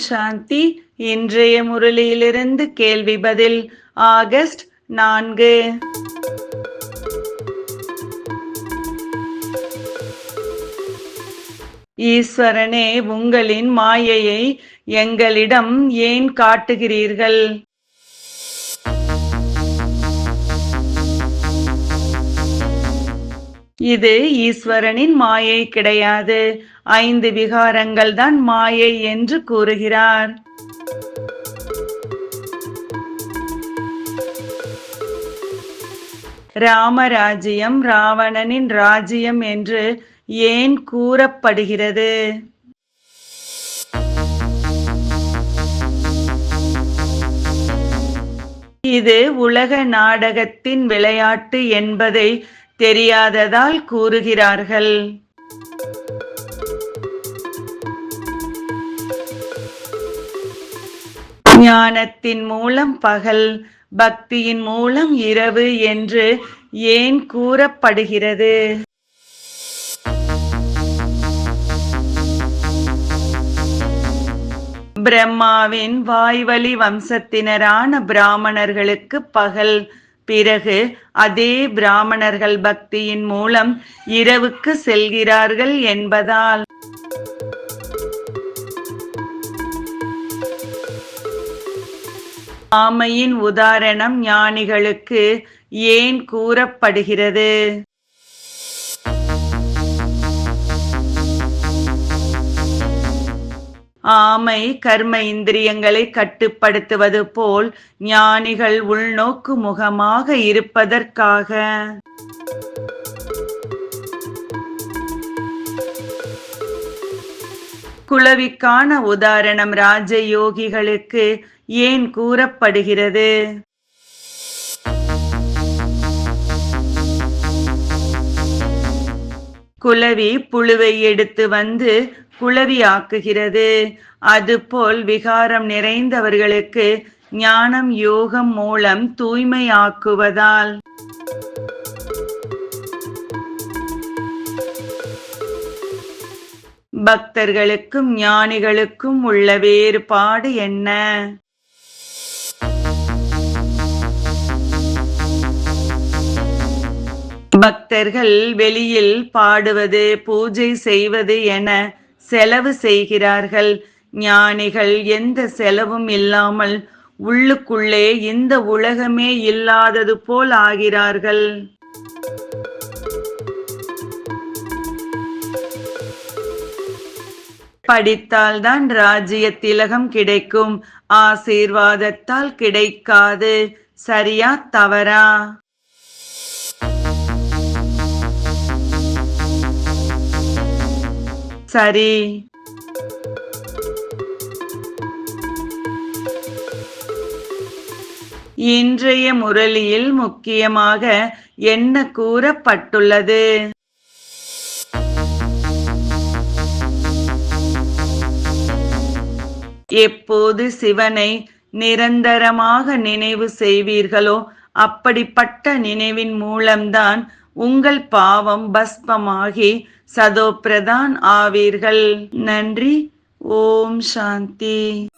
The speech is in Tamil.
சாந்தி இன்றைய முரளியிலிருந்து கேள்வி பதில் ஆகஸ்ட் நான்கு. ஈஸ்வரனே உங்களின் மாயையை எங்களிடம் ஏன் காட்டுகிறீர்கள்? இது ஈஸ்வரனின் மாயை கிடையாது. ஐந்து விகாரங்கள் தான் மாயை என்று கூறுகிறார். ராமராஜ்யம் ராவணனின் ராஜ்யம் என்று ஏன் கூறப்படுகிறது? இது உலக நாடகத்தின் விளையாட்டு என்பதை தெரியாததால் கூறுகிறார்கள். ஞானத்தின் மூலம் பகல் பக்தியின் மூலம் இரவு என்று ஏன் கூறப்படுகிறது? பிரம்மாவின் வாய்வழி வம்சத்தினரான பிராமணர்களுக்கு பகல் பிறகு அதே பிராமணர்கள் பக்தியின் மூலம் இரவுக்கு செல்கிறார்கள் என்பதால். ஆமையின் உதாரணம் ஞானிகளுக்கு ஏன் கூறப்படுகிறது? ஆமை கர்ம இந்திரியங்களை கட்டுப்படுத்துவது போல் ஞானிகள் உள்நோக்கு முகமாக இருப்பதற்காக. குளவிக்கான உதாரணம் ராஜயோகிகளுக்கு ஏன் கூறப்படுகிறது? குளவி புழுவை எடுத்து வந்து குளவியாக்குகிறது அதுபோல் விகாரம் நிறைந்தவர்களுக்கு ஞானம் யோகம் மூலம் தூய்மையாக்குவதால். பக்தர்களுக்கும் ஞானிகளுக்கும் உள்ள வேறுபாடு என்ன? பக்தர்கள் வெளியில் பாடுவது பூஜை செய்வது என செலவு செய்கிறார்கள். ஞானிகள் எந்த செலவும் இல்லாமல் உள்ளுக்குள்ளே இந்த உலகமே இல்லாதது போல் ஆகிறார்கள். படித்தால்தான் ராஜ்ய திலகம் கிடைக்கும். ஆசீர்வாதத்தால் கிடைக்காது. சரியா தவறா? சரி. இன்றைய முரளியில் முக்கியமாக என்ன கூறப்பட்டுள்ளது? எப்போது சிவனை நிரந்தரமாக நினைவு செய்வீர்களோ அப்படிப்பட்ட நினைவின் மூலம்தான் உங்கள் பாவம் பஸ்பமாகி சதோப்பிரதான் ஆவீர்கள். நன்றி. ஓம் சாந்தி.